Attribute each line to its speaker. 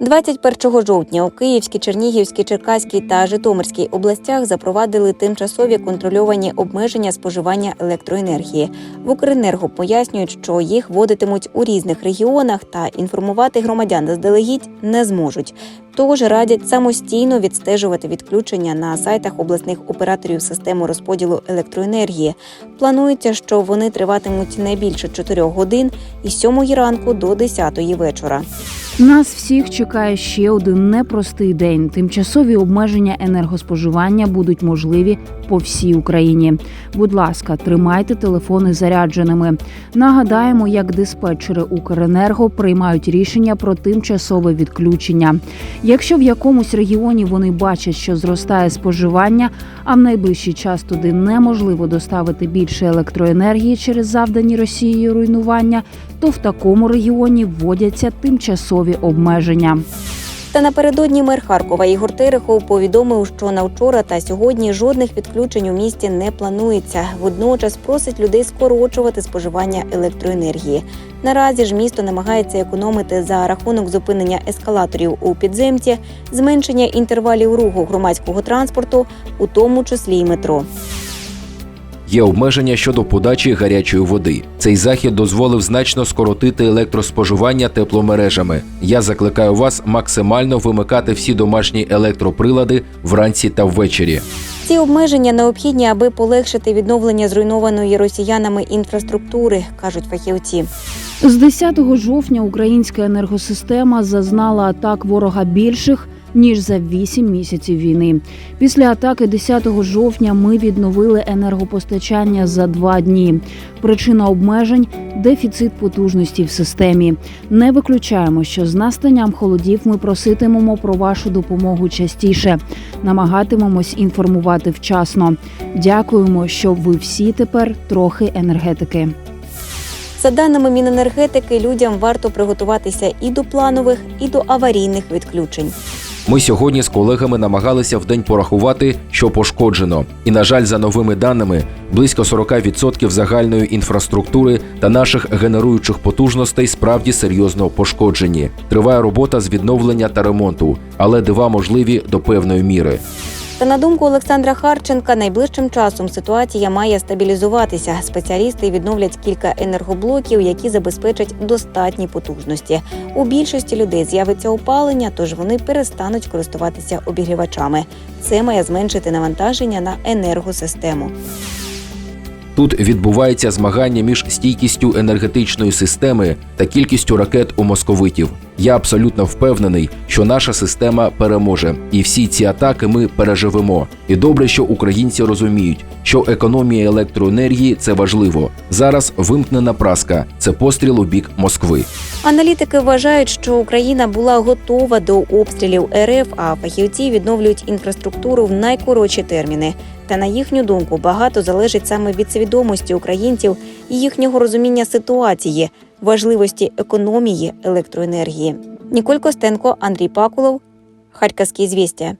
Speaker 1: 21 жовтня у Київській, Чернігівській, Черкаській та Житомирській областях запровадили тимчасові контрольовані обмеження споживання електроенергії. В Укренерго пояснюють, що їх вводитимуть у різних регіонах та інформувати громадян заздалегідь не зможуть. Тож радять самостійно відстежувати відключення на сайтах обласних операторів системи розподілу електроенергії. Планується, що вони триватимуть не більше 4 годин із 7 ранку до 10 вечора.
Speaker 2: Нас всіх чекає ще один непростий день. Тимчасові обмеження енергоспоживання будуть можливі по всій Україні. Будь ласка, тримайте телефони зарядженими. Нагадаємо, як диспетчери Укренерго приймають рішення про тимчасове відключення. Якщо в якомусь регіоні вони бачать, що зростає споживання, а в найближчий час туди неможливо доставити більше електроенергії через завдані Росією руйнування, то в такому регіоні вводяться тимчасові обмеження.
Speaker 1: Та напередодні мер Харкова Ігор Терехов повідомив, що на вчора та сьогодні жодних відключень у місті не планується. Водночас просить людей скорочувати споживання електроенергії. Наразі ж місто намагається економити за рахунок зупинення ескалаторів у підземці, зменшення інтервалів руху громадського транспорту, у тому числі й метро.
Speaker 3: Є обмеження щодо подачі гарячої води. Цей захід дозволив значно скоротити електроспоживання тепломережами. Я закликаю вас максимально вимикати всі домашні електроприлади вранці та ввечері.
Speaker 1: Ці обмеження необхідні, аби полегшити відновлення зруйнованої росіянами інфраструктури, кажуть фахівці.
Speaker 2: З 10 жовтня українська енергосистема зазнала атак ворога більших. Ніж за 8 місяців війни. Після атаки 10 жовтня ми відновили енергопостачання за два дні. Причина обмежень дефіцит потужності в системі. Не виключаємо, що з настанням холодів ми проситимемо про вашу допомогу частіше. Намагатимемось інформувати вчасно. Дякуємо, що ви всі тепер трохи енергетики.
Speaker 1: За даними Міненергетики, людям варто приготуватися і до планових, і до аварійних відключень.
Speaker 3: Ми сьогодні з колегами намагалися в день порахувати, що пошкоджено. І, на жаль, за новими даними, близько 40% загальної інфраструктури та наших генеруючих потужностей справді серйозно пошкоджені. Триває робота з відновлення та ремонту, але дива можливі до певної міри.
Speaker 1: Та на думку Олександра Харченка, найближчим часом ситуація має стабілізуватися. Спеціалісти відновлять кілька енергоблоків, які забезпечать достатні потужності. У більшості людей з'явиться опалення, тож вони перестануть користуватися обігрівачами. Це має зменшити навантаження на енергосистему.
Speaker 3: Тут відбувається змагання між стійкістю енергетичної системи та кількістю ракет у московитів. Я абсолютно впевнений, що наша система переможе, і всі ці атаки ми переживемо. І добре, що українці розуміють, що економія електроенергії це важливо. Зараз вимкнена праска це постріл у бік Москви.
Speaker 1: Аналітики вважають, що Україна була готова до обстрілів РФ, а фахівці відновлюють інфраструктуру в найкоротші терміни. Та на їхню думку багато залежить саме від свідомості українців і їхнього розуміння ситуації, важливості економії електроенергії. Ніколь Костенко, Андрій Пакулов, Харківські звістя.